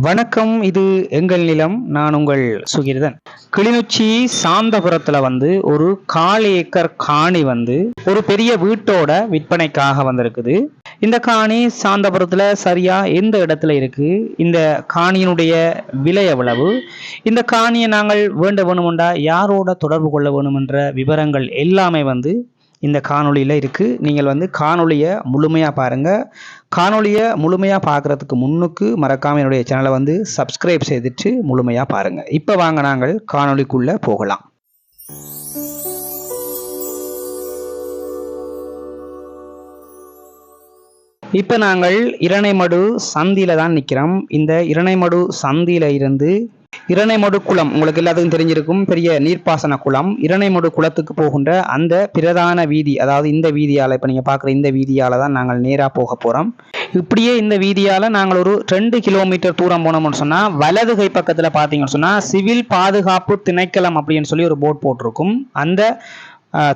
வணக்கம் இது எங்கள் நிலம் நான் உங்கள் சுகிர்தன். கிளிநொச்சி சாந்தபுரத்துல வந்து ஒரு கால் ஏக்கர் காணி வந்து ஒரு பெரிய வீட்டோட விற்பனைக்காக வந்திருக்குது. இந்த காணி சாந்தபுரத்துல சரியா எந்த இடத்துல இருக்கு? இந்த காணியினுடைய விலை எவ்வளவு? இந்த காணியை நாங்கள் வேண்ட வேணுமெண்டா? யாரோட தொடர்பு கொள்ள வேணுமென்ற விவரங்கள் எல்லாமே வந்து இந்த காணொலியில் இருக்குது நீங்கள் வந்து காணொலியை முழுமையாக பாருங்கள் காணொலியை முழுமையாக பார்க்குறதுக்கு முன்னுக்கு மறக்காமல் என்னுடைய சேனலை வந்து சப்ஸ்கிரைப் செய்துட்டு முழுமையாக பாருங்கள் இப்போ வாங்க நாங்கள் காணொலிக்குள்ளே போகலாம். இப்போ நாங்கள் இரணைமடு சந்தியில் தான் நிற்கிறோம் இந்த இரணைமடு சந்தியில் இருந்து இரணைமடு குளம். உங்களுக்கு எல்லாத்துக்கும் தெரிஞ்சிருக்கும். பெரிய நீர்ப்பாசன குளம். இரணைமடு குளத்துக்கு போகின்ற அந்த பிரதான வீதி அதாவது இந்த வீதியால் இப்போ நீங்கள் பார்க்குற இந்த வீதியால் தான் நாங்கள் நேராக போக போகிறோம் இப்படியே இந்த வீதியால் நாங்கள் ஒரு ரெண்டு கிலோமீட்டர் தூரம் போனோம்னு சொன்னால் வலது கை பக்கத்தில் பார்த்தீங்கன்னு சொன்னால் சிவில் பாதுகாப்பு திணைக்களம் அப்படின்னு சொல்லி ஒரு போர்ட் போட்டிருக்கும். அந்த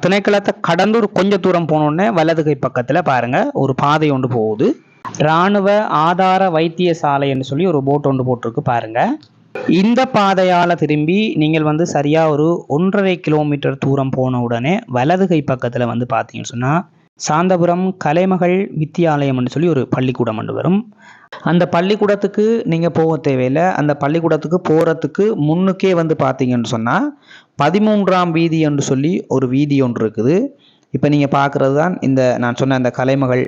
திணைக்களத்தை கடந்து ஒரு கொஞ்ச தூரம் போனோடனே வலது கை பக்கத்தில் பாருங்கள் ஒரு பாதை ஒன்று போகுது. இராணுவ ஆதார வைத்தியசாலை என்று சொல்லி ஒரு போட் ஒன்று போட்டிருக்கு பாருங்கள் இந்த பாதையால் திரும்பி நீங்கள் வந்து சரியாக ஒரு ஒன்றரை கிலோமீட்டர் தூரம் போன உடனே வலது கை பக்கத்தில் வந்து பார்த்தீங்கன்னு சொன்னால் சாந்தபுரம் கலைமகள் வித்தியாலயம்னு சொல்லி ஒரு பள்ளிக்கூடம் ஒன்று வரும். அந்த பள்ளிக்கூடத்துக்கு நீங்கள் போக தேவையில்லை. அந்த பள்ளிக்கூடத்துக்கு போகிறதுக்கு முன்னுக்கே வந்து பார்த்தீங்கன்னு சொன்னால் பதிமூன்றாம் வீதி என்று சொல்லி ஒரு வீதி ஒன்று இருக்குது. இப்போ நீங்கள் பார்க்குறது தான் இந்த நான் சொன்ன அந்த கலைமகள்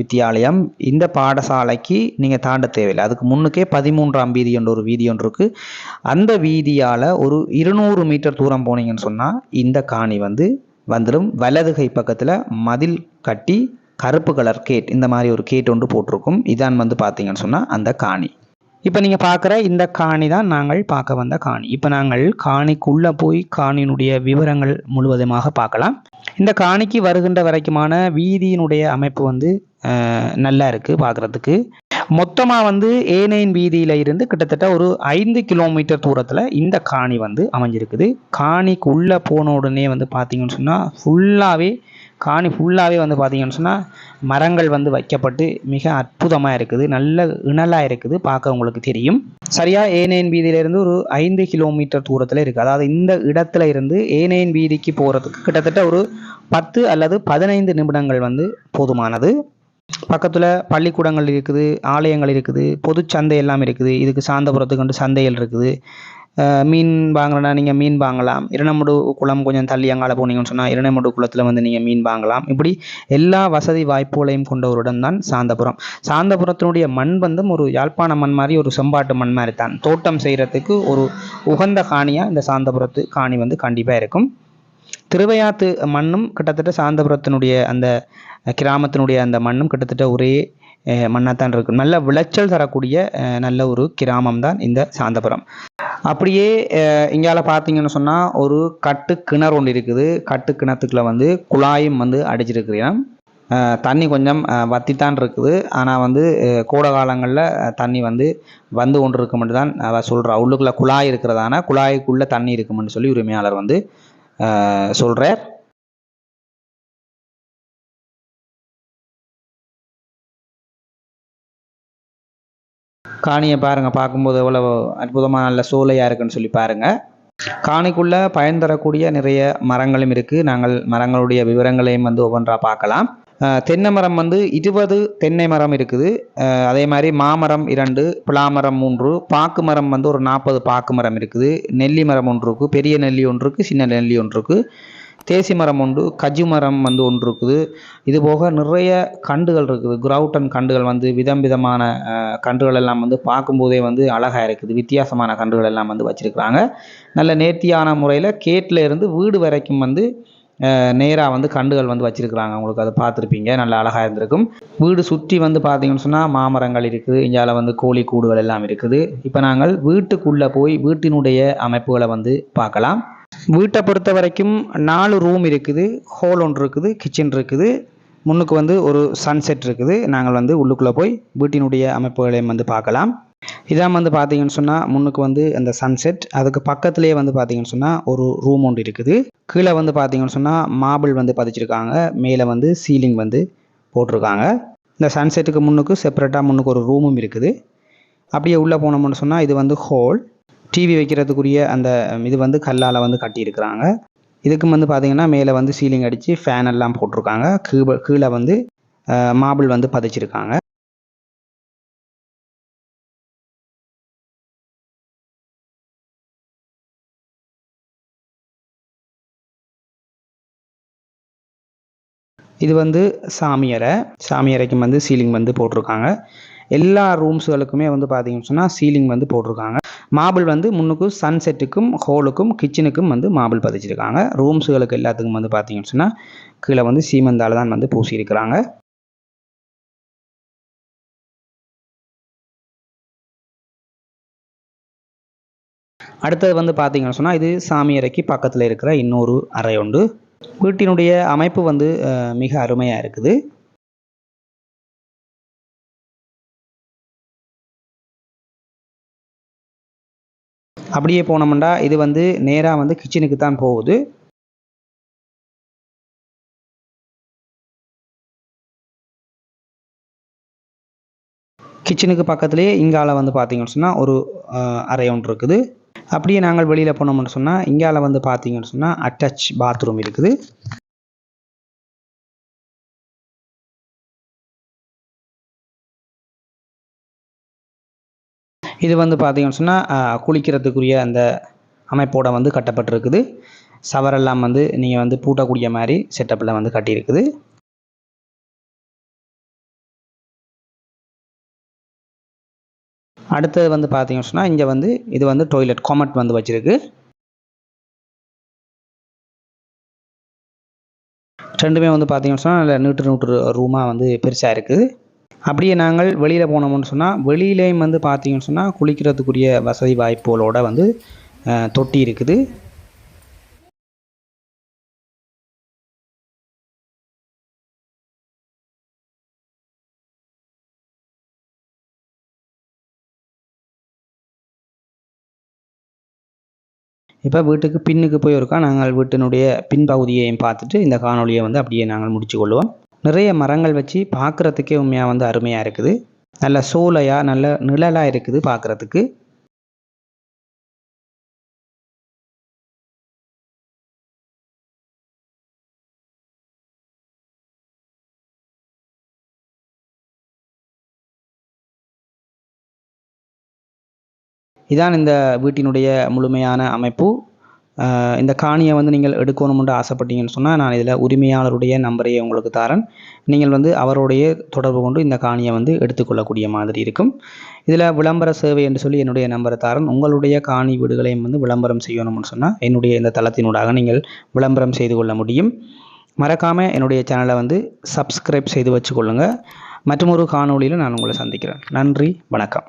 வித்தியாலயம் இந்த பாடசாலைக்கு நீங்கள் தாண்ட தேவையில்லை. அதுக்கு முன்னுக்கே பதிமூன்றாம் வீதி என்ற ஒரு வீதி ஒன்று இருக்குது அந்த வீதியால் ஒரு இருநூறு மீட்டர் தூரம் போனீங்கன்னு சொன்னால் இந்த காணி வந்து வந்துடும் வலது கை பக்கத்தில் மதில் கட்டி கருப்பு கலர் கேட் இந்த மாதிரி ஒரு கேட் ஒன்று போட்டிருக்கும். இதான் வந்து பார்த்தீங்கன்னு சொன்னால் அந்த காணி. இப்போ நீங்கள் பார்க்குற இந்த காணி தான் நாங்கள் பார்க்க வந்த காணி. இப்போ நாங்கள் காணிக்குள்ளே போய் காணியினுடைய விவரங்கள் முழுவதுமாக பார்க்கலாம். இந்த காணிக்கு வருகின்ற வரைக்குமான வீதியினுடைய அமைப்பு வந்து நல்லா இருக்குது பார்க்குறதுக்கு. மொத்தமாக வந்து ஏனையின் வீதியில் இருந்து கிட்டத்தட்ட ஒரு ஐந்து கிலோமீட்டர் தூரத்தில் இந்த காணி வந்து அமைஞ்சிருக்குது. காணிக்குள்ளே போன உடனே வந்து பார்த்தீங்கன்னு சொன்னால் ஃபுல்லாகவே காணி ஃபுல்லாகவே வந்து பார்த்தீங்கன்னு சொன்னால் மரங்கள் வந்து வைக்கப்பட்டு மிக அற்புதமாக இருக்குது. நல்ல இணலாக இருக்குது. பார்க்க உங்களுக்கு தெரியும். சரியாக ஏனையன் வீதியிலிருந்து ஒரு ஐந்து கிலோமீட்டர் தூரத்தில் இருக்குது அதாவது இந்த இடத்துல இருந்து ஏனையன் வீதிக்கு போகிறதுக்கு கிட்டத்தட்ட ஒரு பத்து அல்லது பதினைந்து நிமிடங்கள் வந்து போதுமானது. பக்கத்தில் பள்ளிக்கூடங்கள் இருக்குது ஆலயங்கள் இருக்குது பொதுச்சந்தை எல்லாம் இருக்குது. இதுக்கு சாந்தபுரத்துக்கு வந்து சந்தைகள் இருக்குது. மீன் வாங்குறனா நீங்கள் மீன் வாங்கலாம். இரணமுடு குளம் கொஞ்சம் தள்ளி அங்கால போனீங்கன்னு சொன்னால் இரணமுடு குளத்தில் வந்து நீங்கள் மீன் வாங்கலாம். இப்படி எல்லா வசதி வாய்ப்புகளையும் கொண்ட ஒரு இடம் தான் சாந்தபுரம். சாந்தபுரத்தினுடைய மண் வந்து ஒரு யாழ்ப்பாண மண் மாதிரி ஒரு செம்பாட்டு மண் மாதிரி தான். தோட்டம் செய்கிறதுக்கு ஒரு உகந்த காணியாக இந்த சாந்தபுரத்து காணி வந்து கண்டிப்பாக இருக்கும். திருவையாத்து மண்ணும் கிட்டத்தட்ட சாந்தபுரத்தினுடைய அந்த கிராமத்தினுடைய அந்த மண்ணும் கிட்டத்தட்ட ஒரே மண்ணாகத்தான் இருக்கும் நல்ல விளைச்சல் தரக்கூடிய நல்ல ஒரு கிராமம் தான் இந்த சாந்தபுரம். அப்படியே இங்கால பார்த்தீங்கன்னு சொன்னால் ஒரு கட்டு கிணறு ஒன்று இருக்குது. கட்டு கிணத்துக்குள்ள வந்து குழாயும் வந்து அடிச்சிருக்கிறேன். தண்ணி கொஞ்சம் வத்தித்தான் இருக்குது. ஆனால் வந்து அஹ், கோடை காலங்களில் தண்ணி வந்து வந்து கொண்டு இருக்குமென்று தான் அவள் சொல்கிறா உள்ளுக்குள்ளே குழாய் இருக்கிறதான குழாய்க்குள்ளே தண்ணி இருக்குமென்னு சொல்லி உரிமையாளர் வந்து சொல்கிறார் காணியை பாருங்க பார்க்கும்போது எவ்வளவு அற்புதமாக நல்ல சோலையாக இருக்குன்னு சொல்லி பாருங்க. காணிக்குள்ள பயன் தரக்கூடிய நிறைய மரங்களும் இருக்கு. நாங்கள் மரங்களுடைய விவரங்களையும் வந்து ஒவ்வொன்றா பார்க்கலாம். தென்னை மரம் வந்து இருபது தென்னை மரம் இருக்குது. அதே மாதிரி மாமரம் இரண்டு பிளாமரம் மூன்று பாக்கு மரம் வந்து ஒரு நாற்பது பாக்கு மரம் இருக்குது. நெல்லி மரம் ஒன்று இருக்குது பெரிய நெல்லி ஒன்று இருக்குது சின்ன நெல்லி ஒன்று இருக்குது தேசி மரம் உண்டு கஜு மரம் வந்து ஒன்று இருக்குது. இது போக நிறைய கண்டுகள் இருக்குது. கிரவுட்டன் கண்டுகள் வந்து விதம் விதமான கண்டுகள் எல்லாம் வந்து பார்க்கும்போதே வந்து அழகாக இருக்குது. வித்தியாசமான கண்டுகள் எல்லாம் வந்து வச்சுருக்குறாங்க. நல்ல நேர்த்தியான முறையில் கேட்டில் இருந்து வீடு வரைக்கும் வந்து நேராக வந்து கண்டுகள் வந்து வச்சுருக்குறாங்க. உங்களுக்கு அதை பார்த்துருப்பீங்க. நல்ல அழகாக இருந்திருக்கும். வீடு சுற்றி வந்து பார்த்தீங்கன்னு சொன்னால் மாமரங்கள் இருக்குது. இங்கால வந்து கோழி கூடுகள் எல்லாம் இருக்குது. இப்போ நாங்கள் வீட்டுக்குள்ளே போய் வீட்டினுடைய அமைப்புகளை வந்து பார்க்கலாம். வீட்டை பொறுத்த வரைக்கும் நாலு ரூம் இருக்குது. ஹோல் ஒன்று இருக்குது. கிச்சன் இருக்குது. முன்னுக்கு வந்து ஒரு சன்செட் இருக்குது. நாங்கள் வந்து உள்ளுக்குள்ளே போய் வீட்டினுடைய அமைப்புகளையும் வந்து பார்க்கலாம். இதாக வந்து பார்த்தீங்கன்னு சொன்னால் முன்னுக்கு வந்து அந்த சன்செட் அதுக்கு பக்கத்துலேயே வந்து பார்த்தீங்கன்னு சொன்னால் ஒரு ரூம் ஒன்று இருக்குது. கீழே வந்து பார்த்தீங்கன்னு சொன்னால் மார்பிள் வந்து பதிச்சிருக்காங்க. மேலே வந்து சீலிங் வந்து போட்டிருக்காங்க. இந்த சன்செட்டுக்கு முன்னுக்கு செப்பரேட்டாக முன்னுக்கு ஒரு ரூமும் இருக்குது. அப்படியே உள்ளே போனோம்னு சொன்னால் இது வந்து ஹோல் டிவி வைக்கிறதுக்குரிய அந்த இது வந்து கல்லால் வந்து கட்டியிருக்கிறாங்க. இதுக்கும் வந்து பார்த்தீங்கன்னா மேலே வந்து சீலிங் அடித்து ஃபேன் எல்லாம் போட்டிருக்காங்க. கீழே கீழே வந்து மாபிள் வந்து பதிச்சிருக்காங்க. இது வந்து சாமியறை சாமியறைக்கும் வந்து சீலிங் வந்து போட்டிருக்காங்க. எல்லா ரூம்ஸுகளுக்குமே வந்து பார்த்தீங்கன்னு சொன்னால் சீலிங் வந்து போட்டிருக்காங்க. மார்பிள் வந்து முன்னுக்கும் சன்செட்டுக்கும் ஹோலுக்கும் கிச்சனுக்கும் வந்து மார்பிள் பதிச்சிருக்காங்க. ரூம்ஸுகளுக்கு எல்லாத்துக்கும் வந்து பார்த்தீங்கன்னு சொன்னால் கீழே வந்து சீமந்தால் தான் வந்து பூசியிருக்கிறாங்க. அடுத்தது வந்து பார்த்தீங்கன்னு சொன்னால் இது சாமியறைக்கு பக்கத்தில் இருக்கிற இன்னொரு அறை உண்டு. வீட்டினுடைய அமைப்பு வந்து மிக அருமையாக இருக்குது. அப்படியே போனோம்னா இது வந்து நேராக வந்து கிச்சனுக்கு தான் போகுது. கிச்சனுக்கு பக்கத்துலேயே இங்கால வந்து பார்த்தீங்கன்னு சொன்னால் ஒரு அஹ், அறை ஒன்று இருக்குது. அப்படியே நாங்கள் வெளியில் போனோம்னு சொன்னால் இங்கால வந்து பார்த்தீங்கன்னு சொன்னால் அட்டாச் பாத்ரூம் இருக்குது. இது வந்து பார்த்தீங்கன்னு சொன்னால் குளிக்கிறதுக்குரிய அந்த அமைப்போட வந்து கட்டப்பட்டிருக்குது. சவரெல்லாம் வந்து நீங்கள் வந்து பூட்டக்கூடிய மாதிரி செட்டப்பில் வந்து கட்டியிருக்குது. அடுத்தது வந்து பார்த்தீங்கன்னு சொன்னால் இங்கே வந்து இது வந்து டாய்லெட் காமெட் வந்து வச்சுருக்கு. ரெண்டுமே வந்து பார்த்தீங்கன்னு சொன்னால் நல்ல நூற்று நூற்று ரூமாக வந்து பெருசாக இருக்குது அப்படியே நாங்கள் வெளியில் போனோம்னு சொன்னால் வெளியிலேயும் வந்து பார்த்தீங்கன்னு சொன்னால் குளிக்கிறதுக்குரிய வசதி வாய்ப்புகளோட வந்து தொட்டி இருக்குது. இப்போ வீட்டுக்கு பின்னுக்கு போய் இருக்கா? நாங்கள் வீட்டினுடைய பின்பகுதியையும் பார்த்துட்டு இந்த காணொளியை வந்து அப்படியே நாங்கள் முடிச்சு கொள்வோம் நிறைய மரங்கள் வச்சு பார்க்குறதுக்கே உண்மையாக வந்து அருமையாக இருக்குது. நல்ல சோலையாக நல்ல நிழலாக இருக்குது பார்க்குறதுக்கு. இதான் இந்த வீட்டினுடைய முழுமையான அமைப்பு. இந்த காணியை வந்து நீங்கள் எடுக்கணும்னு ஆசைப்பட்டீங்கன்னு சொன்னால் நான் இதில் உரிமையாளருடைய நம்பரையே உங்களுக்கு தரேன். நீங்கள் வந்து அவருடைய தொடர்பு கொண்டு இந்த காணியை வந்து எடுத்துக்கொள்ளக்கூடிய மாதிரி இருக்கும். இதில் விளம்பர சேவை என்று சொல்லி என்னுடைய நம்பரை தரேன். உங்களுடைய காணி வீடுகளையும் வந்து விளம்பரம் செய்யணும்னு சொன்னால் என்னுடைய இந்த தளத்தினூடாக நீங்கள் விளம்பரம் செய்து கொள்ள முடியும். மறக்காமல் என்னுடைய சேனலை வந்து சப்ஸ்கிரைப் செய்து வச்சுக்கொள்ளுங்கள் மற்றொரு காணொலியில் நான் உங்களை சந்திக்கிறேன். நன்றி வணக்கம்.